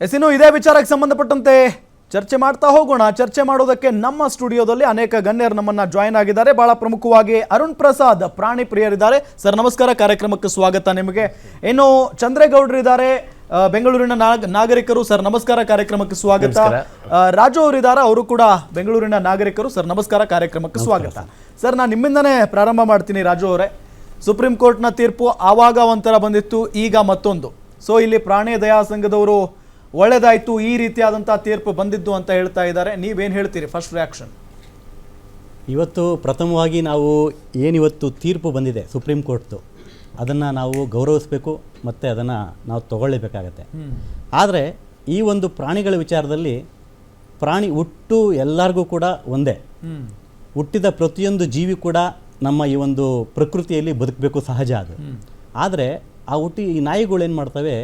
S ಇನ್ನು ಇದೇ ವಿಚಾರಕ್ಕೆ ಸಂಬಂಧಪಟ್ಟಂತೆ ಚರ್ಚೆ ಮಾಡ್ತಾ ಹೋಗೋಣ. ಚರ್ಚೆ ಮಾಡೋದಕ್ಕೆ ನಮ್ಮ ಸ್ಟುಡಿಯೋದಲ್ಲಿ ಅನೇಕ ಗಣ್ಯರು ನಮ್ಮನ್ನ ಜಾಯಿನ್ ಆಗಿದ್ದಾರೆ. ಬಹಳ ಪ್ರಮುಖವಾಗಿ ಅರುಣ್ ಪ್ರಸಾದ್ ಪ್ರಾಣಿ ಪ್ರಿಯರಿದ್ದಾರೆ. ಸರ್ ನಮಸ್ಕಾರ. ಕಾರ್ಯಕ್ರಮಕ್ಕೆ ಸ್ವಾಗತ ನಿಮಗೆ. ಇನ್ನು ಚಂದ್ರೇಗೌಡರು ಇದ್ದಾರೆ ಬೆಂಗಳೂರಿನ ನಾಗ್- ನಾಗರಿಕರು. ಸರ್ ನಮಸ್ಕಾರ. ಕಾರ್ಯಕ್ರಮಕ್ಕೆ ಸ್ವಾಗತ. ರಾಜು ಅವರಿದ್ದಾರೆ. ಅವರು ಕೂಡ ಬೆಂಗಳೂರಿನ ನಾಗರಿಕರು. ಸರ್ ನಮಸ್ಕಾರ. ಕಾರ್ಯಕ್ರಮಕ್ಕೆ ಸ್ವಾಗತ. ಸರ್ ನಾನು ನಿಮ್ಮಿಂದನೇ ಪ್ರಾರಂಭ ಮಾಡ್ತೀನಿ ರಾಜು ಅವರೇ. ಸುಪ್ರೀಂ ಕೋರ್ಟ್ನ ತೀರ್ಪು ಆವಾಗ ಒಂಥರ ಬಂದಿತ್ತು ಈಗ ಮತ್ತೊಂದು. ಸೊ ಇಲ್ಲಿ ಪ್ರಾಣಿ ದಯಾ ಸಂಘದವರು ಒಳ್ಳೇದಾಯ್ತು ಈ ರೀತಿಯಾದಂಥ ತೀರ್ಪು ಬಂದಿದ್ದು ಅಂತ ಹೇಳ್ತಾ ಇದ್ದಾರೆ. ನೀವೇನು ಹೇಳ್ತೀರಿ? ಫಸ್ಟ್ ರಿಯಾಕ್ಷನ್ ಇವತ್ತು ಪ್ರಥಮವಾಗಿ ನಾವು ಏನಿವತ್ತು ತೀರ್ಪು ಬಂದಿದೆ ಸುಪ್ರೀಂ ಕೋರ್ಟ್ದು ಅದನ್ನು ನಾವು ಗೌರವಿಸಬೇಕು ಮತ್ತು ಅದನ್ನು ನಾವು ತಗೊಳ್ಳೇಬೇಕಾಗತ್ತೆ. ಆದರೆ ಈ ಒಂದು ಪ್ರಾಣಿಗಳ ವಿಚಾರದಲ್ಲಿ ಪ್ರಾಣಿ ಹುಟ್ಟು ಎಲ್ಲರಿಗೂ ಕೂಡ ಒಂದೇ. ಹುಟ್ಟಿದ ಪ್ರತಿಯೊಂದು ಜೀವಿ ಕೂಡ ನಮ್ಮ ಈ ಒಂದು ಪ್ರಕೃತಿಯಲ್ಲಿ ಬದುಕಬೇಕು ಸಹಜ ಅದು. ಆದರೆ ಆ ಹುಟ್ಟಿ ಈ ನಾಯಿಗಳು ಏನು ಮಾಡ್ತವೆ?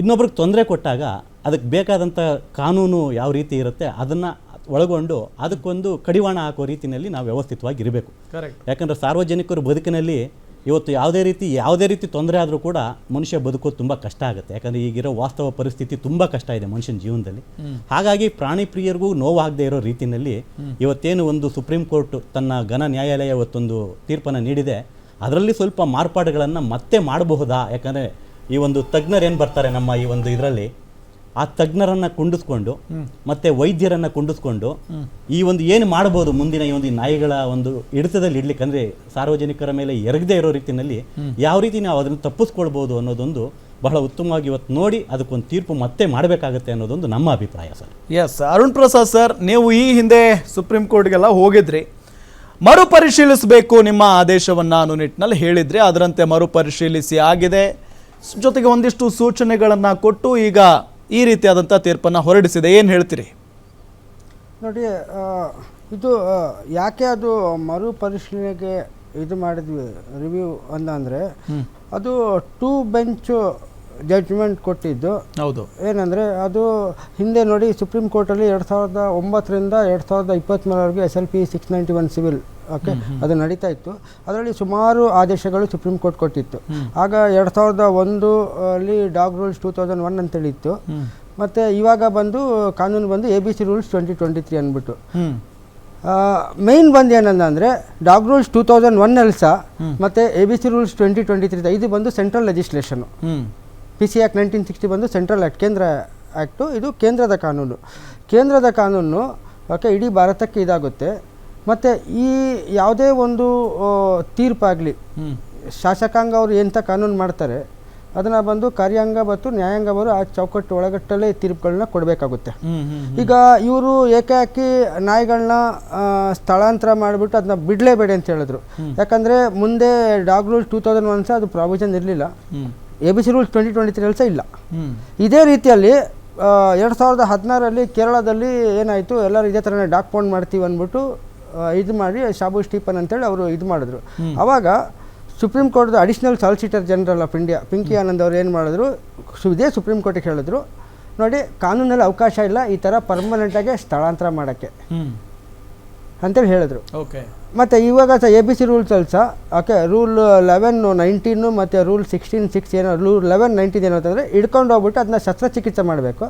ಇನ್ನೊಬ್ರಿಗೆ ತೊಂದರೆ ಕೊಟ್ಟಾಗ ಅದಕ್ಕೆ ಬೇಕಾದಂಥ ಕಾನೂನು ಯಾವ ರೀತಿ ಇರುತ್ತೆ ಅದನ್ನು ಒಳಗೊಂಡು ಅದಕ್ಕೊಂದು ಕಡಿವಾಣ ಹಾಕೋ ರೀತಿಯಲ್ಲಿ ನಾವು ವ್ಯವಸ್ಥಿತವಾಗಿ ಇರಬೇಕು. ಕರೆಕ್ಟ್ ಯಾಕಂದರೆ ಸಾರ್ವಜನಿಕರ ಬದುಕಿನಲ್ಲಿ ಇವತ್ತು ಯಾವುದೇ ರೀತಿ ಯಾವುದೇ ರೀತಿ ತೊಂದರೆ ಆದರೂ ಕೂಡ ಮನುಷ್ಯ ಬದುಕೋದು ತುಂಬ ಕಷ್ಟ ಆಗುತ್ತೆ. ಯಾಕಂದರೆ ಈಗಿರೋ ವಾಸ್ತವ ಪರಿಸ್ಥಿತಿ ತುಂಬ ಕಷ್ಟ ಇದೆ ಮನುಷ್ಯನ ಜೀವನದಲ್ಲಿ. ಹಾಗಾಗಿ ಪ್ರಾಣಿ ಪ್ರಿಯರಿಗೂ ನೋವಾಗದೇ ಇರೋ ರೀತಿಯಲ್ಲಿ ಇವತ್ತೇನು ಒಂದು ಸುಪ್ರೀಂ ಕೋರ್ಟ್ ತನ್ನ ಘನ ನ್ಯಾಯಾಲಯ ಇವತ್ತೊಂದು ತೀರ್ಪನ್ನು ನೀಡಿದೆ ಅದರಲ್ಲಿ ಸ್ವಲ್ಪ ಮಾರ್ಪಾಡುಗಳನ್ನು ಮತ್ತೆ ಮಾಡಬಹುದಾ? ಯಾಕಂದರೆ ಈ ಒಂದು ತಜ್ಞರು ಏನು ಬರ್ತಾರೆ ನಮ್ಮ ಈ ಒಂದು ಇದರಲ್ಲಿ? ಆ ತಜ್ಞರನ್ನ ಕುಂಡಿಸ್ಕೊಂಡು ಮತ್ತೆ ವೈದ್ಯರನ್ನ ಕುಂಡಿಸ್ಕೊಂಡು ಈ ಒಂದು ಏನು ಮಾಡಬಹುದು ಮುಂದಿನ ಈ ಒಂದು ನಾಯಿಗಳ ಒಂದು ಹಿಡಿತದಲ್ಲಿ ಇಡ್ಲಿಕ್ಕೆ? ಅಂದರೆ ಸಾರ್ವಜನಿಕರ ಮೇಲೆ ಎರಗದೇ ಇರೋ ರೀತಿಯಲ್ಲಿ ಯಾವ ರೀತಿ ನಾವು ಅದನ್ನು ತಪ್ಪಿಸ್ಕೊಳ್ಬೋದು ಅನ್ನೋದೊಂದು ಬಹಳ ಉತ್ತಮವಾಗಿ ಇವತ್ತು ನೋಡಿ ಅದಕ್ಕೊಂದು ತೀರ್ಪು ಮತ್ತೆ ಮಾಡಬೇಕಾಗುತ್ತೆ ಅನ್ನೋದೊಂದು ನಮ್ಮ ಅಭಿಪ್ರಾಯ sir. S Arun Prasad sir ನೀವು ಈ ಹಿಂದೆ ಸುಪ್ರೀಂ ಕೋರ್ಟ್ಗೆಲ್ಲ ಹೋಗಿದ್ರಿ. ಮರುಪರಿಶೀಲಿಸಬೇಕು ನಿಮ್ಮ ಆದೇಶವನ್ನ ಅನ್ನೋ ನಿಟ್ಟಿನಲ್ಲಿ ಹೇಳಿದ್ರಿ. ಅದರಂತೆ ಮರುಪರಿಶೀಲಿಸಿ ಆಗಿದೆ. ಜೊತೆಗೆ ಒಂದಿಷ್ಟು ಸೂಚನೆಗಳನ್ನು ಕೊಟ್ಟು ಈಗ ಈ ರೀತಿಯಾದಂಥ ತೀರ್ಪನ್ನು ಹೊರಡಿಸಿದೆ. ಏನು ಹೇಳ್ತೀರಿ? ನೋಡಿ ಇದು ಯಾಕೆ ಅದು ಮರುಪರಿಶೀಲನೆಗೆ ಇದು ಮಾಡಿದ್ವಿ ರಿವ್ಯೂ ಅಂದರೆ ಅದು ಟೂ ಬೆಂಚು ಜಡ್ಜ್ಮೆಂಟ್ ಕೊಟ್ಟಿದ್ದು. ಹೌದು. ಏನಂದರೆ ಅದು ಹಿಂದೆ ನೋಡಿ ಸುಪ್ರೀಂ ಕೋರ್ಟಲ್ಲಿ ಎರಡು ಸಾವಿರದ ಒಂಬತ್ತರಿಂದ ಎರಡು ಸಾವಿರದ ಇಪ್ಪತ್ತ್ಮೂರವರೆಗೆ S L P six ninety one civil okay ಅದು ನಡೀತಾ ಇತ್ತು. ಅದರಲ್ಲಿ ಸುಮಾರು ಆದೇಶಗಳು ಸುಪ್ರೀಂ ಕೋರ್ಟ್ ಕೊಟ್ಟಿತ್ತು. ಆಗ ಎರಡು ಸಾವಿರದ ಒಂದು ಅಲ್ಲಿ dog rules two thousand one ಅಂತೇಳಿ ಇತ್ತು ಮತ್ತು ಇವಾಗ ಬಂದು ಕಾನೂನು ಬಂದು A B C rules twenty twenty three ಅಂದ್ಬಿಟ್ಟು. ಮೇಯ್ನ್ ಮೇನ್ ಬಂದು ಏನಂದ್ರೆ ಡಾಗ್ ರೂಲ್ಸ್ ಟೂ ತೌಸಂಡ್ ಒನ್ನಲ್ಲಿ ಸಹ ಮತ್ತು A B C rules twenty twenty three ಇದು ಬಂದು central legislation. P C act nineteen sixty ಬಂದು ಸೆಂಟ್ರಲ್ ಆ್ಯಕ್ಟ್ ಕೇಂದ್ರ ಆ್ಯಕ್ಟು ಇದು ಕೇಂದ್ರದ ಕಾನೂನು. ಕೇಂದ್ರದ ಕಾನೂನು ಓಕೆ ಇಡೀ ಭಾರತಕ್ಕೆ ಇದಾಗುತ್ತೆ. ಮತ್ತು ಈ ಯಾವುದೇ ಒಂದು ತೀರ್ಪಾಗಲಿ ಶಾಸಕಾಂಗ ಅವರು ಎಂಥ ಕಾನೂನು ಮಾಡ್ತಾರೆ ಅದನ್ನು ಬಂದು ಕಾರ್ಯಾಂಗ ಮತ್ತು ನ್ಯಾಯಾಂಗ ಅವರು ಆ ಚೌಕಟ್ಟು ಒಳಗಟ್ಟಲ್ಲೇ ತೀರ್ಪುಗಳನ್ನ ಕೊಡಬೇಕಾಗುತ್ತೆ. ಈಗ ಇವರು ಏಕಾಕಿ ನಾಯಿಗಳನ್ನ ಸ್ಥಳಾಂತರ ಮಾಡಿಬಿಟ್ಟು ಅದನ್ನ ಬಿಡಲೇಬೇಡಿ ಅಂತ ಹೇಳಿದ್ರು. ಯಾಕಂದರೆ ಮುಂದೆ dog rule two thousand one ಸಹ ಅದು ಪ್ರಾವಿಷನ್ ಇರಲಿಲ್ಲ. A B C rules twenty twenty three ಸಹ ಇಲ್ಲ. ಇದೇ ರೀತಿಯಲ್ಲಿ ಎರಡು ಸಾವಿರದ ಹದಿನಾರರಲ್ಲಿ ಕೇರಳದಲ್ಲಿ ಏನಾಯಿತು ಎಲ್ಲರೂ ಇದೇ ಥರನೇ ಡಾಕ್ ಪೌಂಡ್ ಮಾಡ್ತೀವಿ ಅಂದ್ಬಿಟ್ಟು ಇದು ಮಾಡಿ ಶಾಬು ಸ್ಟೀಫನ್ ಅಂತೇಳಿ ಅವರು ಇದು ಮಾಡಿದ್ರು. ಅವಾಗ supreme ಕೋರ್ಟ್ದು additional solicitor general of India Pinky Anand ಅವರು ಏನು ಮಾಡಿದ್ರು ಸು- ಇದೇ ಸುಪ್ರೀಂ ಕೋರ್ಟಿಗೆ ಹೇಳಿದ್ರು ನೋಡಿ ಕಾನೂನಲ್ಲಿ ಅವಕಾಶ ಇಲ್ಲ ಈ ಥರ ಪರ್ಮನೆಂಟಾಗಿ ಸ್ಥಳಾಂತರ ಮಾಡೋಕ್ಕೆ. ಅಂತೇಳಿ ಹೇಳಿದ್ರು. ಓಕೆ. ಮತ್ತು ಇವಾಗ ಸಹ ಎ ಬಿ ಸಿ ರೂಲ್ಸಲ್ಲಿ ಸಹ ಓಕೆ ರೂಲ್ ಲೆವೆನ್ ನೈನ್ಟೀನು ಮತ್ತು ರೂಲ್ ಸಿಕ್ಸ್ಟೀನ್ ಸಿಕ್ಸ್ ಏನೋ ರೂಲ್ ಲೆವೆನ್ ನೈನ್ಟೀನ್ ಏನು ಅಂತಂದರೆ ಹಿಡ್ಕೊಂಡು ಹೋಗ್ಬಿಟ್ಟು ಅದನ್ನ ಶಸ್ತ್ರಚಿಕಿತ್ಸೆ ಮಾಡಬೇಕು.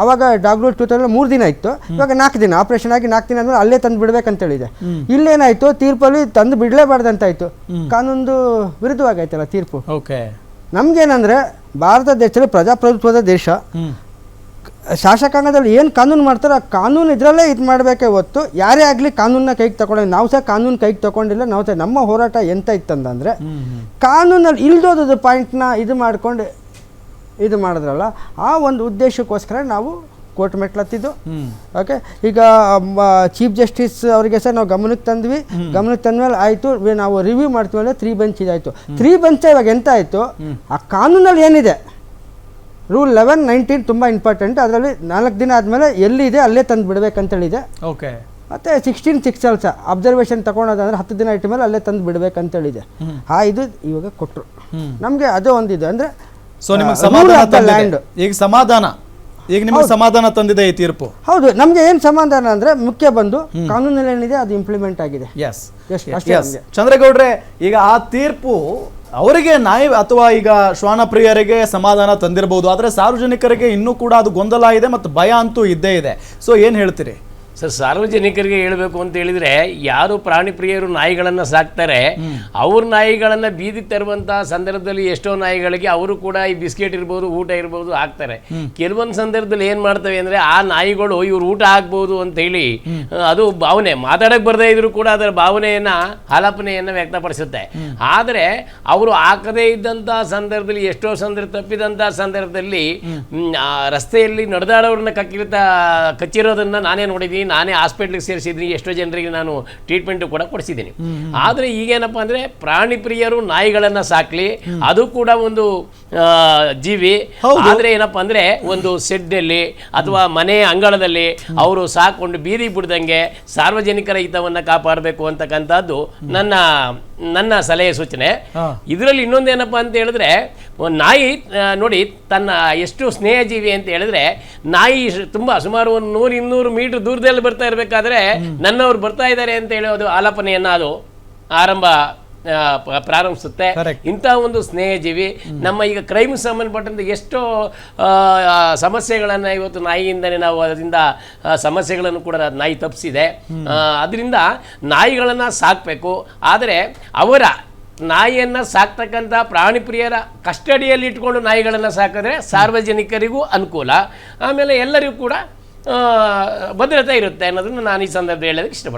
ಆವಾಗ ರೂಲ್ ಟೂ ತೌಸಂಡ್ ಮೂರು ದಿನ ಇತ್ತು. ಇವಾಗ ನಾಲ್ಕು ದಿನ ಆಪರೇಷನ್ ಆಗಿ ನಾಲ್ಕು ದಿನ ಅಂದ್ರೆ ಅಲ್ಲೇ ತಂದು ಬಿಡಬೇಕಂತೇಳಿದೆ. ಇಲ್ಲೇನಾಯಿತು ತೀರ್ಪಲ್ಲಿ ತಂದು ಬಿಡಲೇಬಾರ್ದಂತಾಯಿತು. ಕಾನೂನು ವಿರುದ್ಧವಾಗೈತಲ್ಲ ತೀರ್ಪು. ಓಕೆ. ನಮಗೇನಂದರೆ ಭಾರತ ದೇಶದಲ್ಲಿ ಪ್ರಜಾಪ್ರಭುತ್ವದ ದೇಶ. ಶಾಸಕಾಂಗದಲ್ಲಿ ಏನು ಕಾನೂನು ಮಾಡ್ತಾರೆ ಆ ಕಾನೂನು ಇದರಲ್ಲೇ ಇದು ಮಾಡಬೇಕೇ ಹೊತ್ತು ಯಾರೇ ಆಗಲಿ ಕಾನೂನನ್ನ ಕೈಗೆ ತಗೊಂಡು ನಾವು ಸಹ ಕಾನೂನು ಕೈಗೆ ತಗೊಂಡಿಲ್ಲ ನಾವು ಸಹ ನಮ್ಮ ಹೋರಾಟ ಎಂತ ಇತ್ತಂತಂದರೆ ಕಾನೂನಲ್ಲಿ ಇಲ್ದೋದದ ಪಾಯಿಂಟ್ನ ಇದು ಮಾಡಿಕೊಂಡು ಇದು ಮಾಡಿದ್ರಲ್ಲ ಆ ಒಂದು ಉದ್ದೇಶಕ್ಕೋಸ್ಕರ ನಾವು ಕೋರ್ಟ್ ಮೆಟ್ಲತ್ತಿದ್ದು. ಓಕೆ? ಈಗ ಚೀಫ್ ಜಸ್ಟಿಸ್ ಅವರಿಗೆ ಸಹ ನಾವು ಗಮನಕ್ಕೆ ತಂದ್ವಿ. ಗಮನಕ್ಕೆ ತಂದ್ಮೇಲೆ ಆಯಿತು ನಾವು ರಿವ್ಯೂ ಮಾಡ್ತೀವಿ ಅಂದರೆ ತ್ರೀ ಬೆಂಚ್ ಇದಾಯಿತು ತ್ರೀ ಬೆಂಚ್ ಇವಾಗ ಎಂತ ಆಯಿತು? ಆ ಕಾನೂನಲ್ಲಿ ಏನಿದೆ? ರೂಲ್ ಲೆವೆನ್ ನೈನ್ಟೀನ್ ತುಂಬ ಇಂಪಾರ್ಟೆಂಟ್ ಅದರಲ್ಲಿ ನಾಲ್ಕು ದಿನ ಆದಮೇಲೆ ಎಲ್ಲಿದೆ ಅಲ್ಲೇ ತಂದು ಬಿಡಬೇಕಂತೇಳಿದೆ. ಓಕೆ ಮತ್ತು ಸಿಕ್ಸ್ಟೀನ್ ಸಿಕ್ಸ್ ಅಲ್ಸ ಅಬ್ಸರ್ವೇಷನ್ ತಗೊಳೋದಂದ್ರೆ ಹತ್ತು ದಿನ ಇಟ್ಟ ಮೇಲೆ ಅಲ್ಲೇ ತಂದು ಬಿಡಬೇಕಂತೇಳಿದೆ. ಆ ಇದು ಇವಾಗ ಕೊಟ್ಟರು ನಮಗೆ ಅದು ಒಂದಿದೆ ಅಂದರೆ ಸೊ ನಿಮಗೆ ಸಮಾಧಾನ ಲ್ಯಾಂಡ್ ಈಗ ಸಮಾಧಾನ. ಈಗ ನಿಮಗೆ ಸಮಾಧಾನ ತಂದಿದೆ ಈ ತೀರ್ಪು. ಹೌದು. ನಮಗೆ ಏನು ಸಮಾಧಾನ ಅಂದರೆ ಮುಖ್ಯ ಬಂದು ಕಾನೂನಲ್ಲಿ ಏನಿದೆ ಅದು ಇಂಪ್ಲಿಮೆಂಟ್ ಆಗಿದೆ. ಎಸ್ ಎಸ್ ನಮ್ಗೆ. ಈಗ ಆ ತೀರ್ಪು ಅವರಿಗೆ ನಾಯಿ ಅಥವಾ ಈಗ ಶ್ವಾನಪ್ರಿಯರಿಗೆ ಸಮಾಧಾನ ತಂದಿರಬಹುದು, ಆದರೆ ಸಾರ್ವಜನಿಕರಿಗೆ ಇನ್ನೂ ಕೂಡ ಅದು ಗೊಂದಲ ಇದೆ ಮತ್ತು ಭಯ ಅಂತೂ ಇದ್ದೇ ಇದೆ. ಸೊ ಏನು ಹೇಳ್ತೀರಿ? ಸರ್, ಸಾರ್ವಜನಿಕರಿಗೆ ಹೇಳಬೇಕು ಅಂತ ಹೇಳಿದ್ರೆ, ಯಾರು ಪ್ರಾಣಿ ಪ್ರಿಯರು ನಾಯಿಗಳನ್ನು ಸಾಕ್ತಾರೆ, ಅವ್ರ ನಾಯಿಗಳನ್ನು ಬೀದಿ ತರುವಂತಹ ಸಂದರ್ಭದಲ್ಲಿ ಎಷ್ಟೋ ನಾಯಿಗಳಿಗೆ ಅವರು ಕೂಡ ಈ ಬಿಸ್ಕೆಟ್ ಇರ್ಬೋದು, ಊಟ ಇರ್ಬೋದು ಹಾಕ್ತಾರೆ. ಕೆಲವೊಂದು ಸಂದರ್ಭದಲ್ಲಿ ಏನು ಮಾಡ್ತವೆ ಅಂದ್ರೆ, ಆ ನಾಯಿಗಳು ಇವ್ರು ಊಟ ಹಾಕ್ಬೋದು ಅಂತ ಹೇಳಿ ಅದು ಭಾವನೆ. ಮಾತಾಡಕ್ಕೆ ಬರದೇ ಇದ್ರು ಕೂಡ ಅದರ ಭಾವನೆಯನ್ನ, ಆಲಾಪನೆಯನ್ನು ವ್ಯಕ್ತಪಡಿಸುತ್ತೆ. ಆದ್ರೆ, ಅವರು ಹಾಕದೇ ಇದ್ದಂಥ ಸಂದರ್ಭದಲ್ಲಿ, ಎಷ್ಟೋ ಸಂದರ್ಭ ತಪ್ಪಿದಂಥ ಸಂದರ್ಭದಲ್ಲಿ ರಸ್ತೆಯಲ್ಲಿ ನಡೆದಾಡೋರನ್ನ ಕಕ್ಕಿರ್ತಾ ಕಚ್ಚಿರೋದನ್ನ ನಾನೇ ನೋಡಿದ್ದೀನಿ ನಾನೇ ಹಾಸ್ಪಿಟ್ಲಿಗೆ ಸೇರಿಸಿದ್ದೀನಿ ಎಷ್ಟೋ ಜನರಿಗೆ ನಾನು ಟ್ರೀಟ್ಮೆಂಟ್ ಕೂಡ ಕೊಡಿಸಿದ್ದೀನಿ. ಆದರೆ ಈಗೇನಪ್ಪ ಅಂದ್ರೆ ಪ್ರಾಣಿ ಪ್ರಿಯರು ನಾಯಿಗಳನ್ನು ಸಾಕ್ಲಿ ಅದು ಕೂಡ ಒಂದು ಜೀವಿ. ಆದರೆ ಏನಪ್ಪ ಅಂದ್ರೆ ಒಂದು ಸೆಡ್ಡಲ್ಲಿ ಅಥವಾ ಮನೆ ಅಂಗಳದಲ್ಲಿ ಅವರು ಸಾಕೊಂಡು ಬೀದಿ ಬಿಡ್ದಂಗೆ ಸಾರ್ವಜನಿಕರ ಹಿತವನ್ನು ಕಾಪಾಡಬೇಕು ಅಂತಕ್ಕಂಥದ್ದು ನನ್ನ ನನ್ನ ಸಲಹೆ ಸೂಚನೆ. ಇದರಲ್ಲಿ ಇನ್ನೊಂದೇನಪ್ಪ ಅಂತ ಹೇಳಿದ್ರೆ ನಾಯಿ ನೋಡಿ ತನ್ನ ಎಷ್ಟು ಸ್ನೇಹಜೀವಿ ಅಂತ ಹೇಳಿದ್ರೆ ನಾಯಿ ತುಂಬ ಸುಮಾರು ಒಂದು ನೂರು ಇನ್ನೂರು ಮೀಟರ್ ದೂರದಲ್ಲಿ ಬರ್ತಾ ಇರಬೇಕಾದ್ರೆ ನನ್ನವ್ರು ಬರ್ತಾ ಇದ್ದಾರೆ ಅಂತ ಹೇಳೋದು ಆಲಾಪನೆಯನ್ನು ಅದು ಆರಂಭ ಪ್ರಾರಂಭಿಸುತ್ತೆ. ಇಂತಹ ಇಂಥ ಒಂದು ಸ್ನೇಹಜೀವಿ ನಮ್ಮ ಈಗ ಕ್ರೈಮ್ ಸಂಬಂಧಪಟ್ಟಂತೆ ಎಷ್ಟೋ ಸಮಸ್ಯೆಗಳನ್ನು ಇವತ್ತು ನಾಯಿಯಿಂದನೇ ನಾವು ಅದರಿಂದ ಸಮಸ್ಯೆಗಳನ್ನು ಕೂಡ ನಾಯಿ ತಪ್ಪಿಸಿದೆ. ಅದರಿಂದ ನಾಯಿಗಳನ್ನು ಸಾಕಬೇಕು. ಆದರೆ ಅವರ ನಾಯಿಯನ್ನು ಸಾಕ್ತಕ್ಕಂಥ ಪ್ರಾಣಿ ಪ್ರಿಯರ ಕಸ್ಟಡಿಯಲ್ಲಿ ಇಟ್ಕೊಂಡು ನಾಯಿಗಳನ್ನು ಸಾಕಿದ್ರೆ ಸಾರ್ವಜನಿಕರಿಗೂ ಅನುಕೂಲ. ಆಮೇಲೆ ಎಲ್ಲರಿಗೂ ಕೂಡ ಭದ್ರತೆ ಇರುತ್ತೆ ಅನ್ನೋದನ್ನು ನಾನು ಈ ಸಂದರ್ಭ ಹೇಳೋದಕ್ಕೆ ಇಷ್ಟಪಡ್ತೀನಿ.